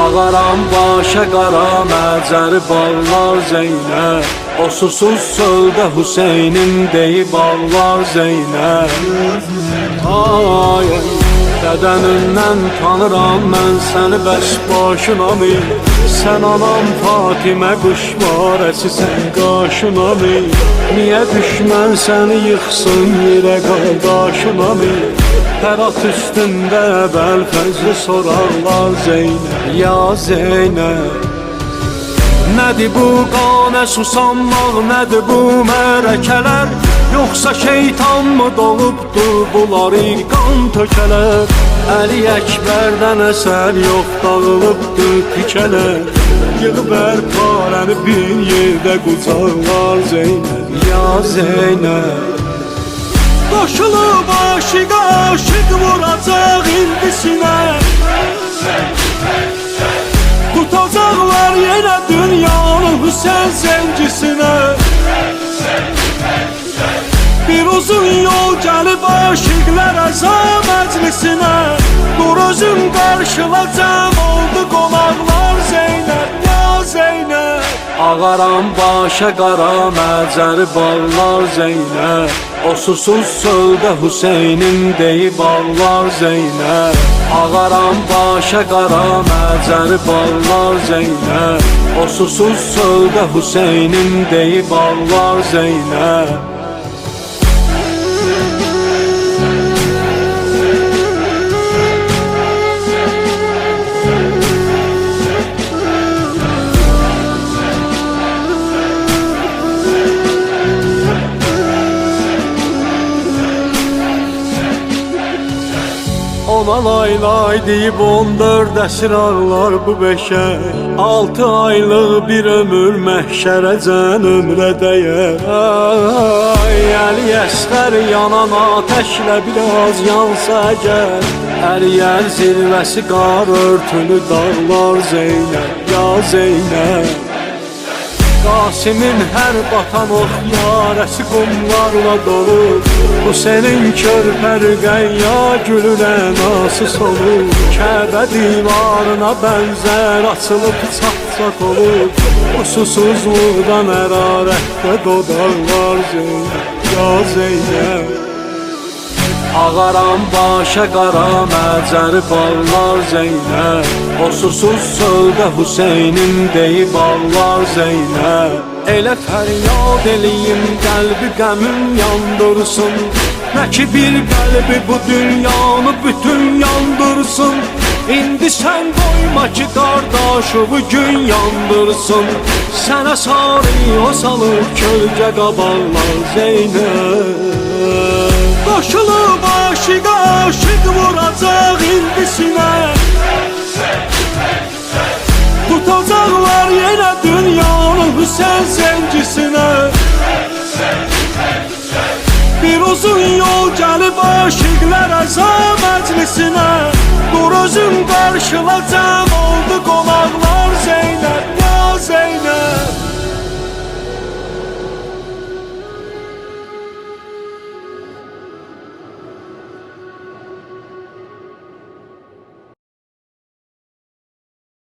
Ağaram başa qara məcəri ballar Zeynəb O susuz söldə Hüseynin deyib Allah Zeynəb Ay ay Bədənindən tanıram mən səni bəs başına mı? Sən anam Fatimə quş varəsi sən qaşına mı? Niyə düşmən səni yıxsın yerə qardaşına mı Hərat üstündə əvvəl fəzli sorarlar Zeynəb Ya Zeynəb Nədir bu qanə susanmaq, nədir bu mərəkələr Yoxsa şeytan mı doğubdur bunları qan tökələr Əli Əkbərdən əsər yox dağılıbdır tikələr Yığıb ərparəni bir yerdə qucaqlar Zeynəb Ya Zeynəb Qoşulub aşiq aşiq vuracaq indisinə Tutacaklar yine dünyanın Hüseyin zencisine Bir uzun yol gelip aşıklar əza məclisinə Dur özüm qarşılacam Ağaram başa qara məcəri ballar Zeynəb. O susuz söldə Hüseynin deyib Allah Zeynəb. Ağaram başa qara məcəri ballar Zeynəb. O susuz söldə Hüseynin deyib Allah Zeynəb Ona lay lay deyib on dörd əsir ağlar bu beşər Altı aylıq bir ömür məhşərəcən ömrə dəyər Ay, Əli əsqər yanan ateşlə biraz yansa əgər Əriyər zirvəsi qar örtülü dağlar Zeynəb, ya Zeynəb Qasimin hər batan ox yarəsi qumlarla dolu. Bu senin körpər qayya gülünə nasıl solur? Kəbə divarına bənzər açılıb çat-çat olur. Bu susuzluqdan ərarətdə dodaqlar Zeynəb, ya Zeynəb Ağaram başa qara məcəri ballar Zeynəb O susuz söldə Hüseynin deyib Allah Zeynəb Elə fəryad eləyim qəlbi qəmim yandırsın Nə ki bir qəlbi bu dünyanı bütün yandırsın. İndi sən qoyma ki qardaşı bu gün yandırsın. Sənə sarı o salır kölgə qabarlar Zeynəb Qoşulub aşiq aşiq vuracaq indisinə Tutacaqlar yenə dünyanın Hüseyin zencisine Bir uzun yol gəlib aşiqlər əza məclisinə Dur özüm qarşılacam oldu qonaqlar Zeynəb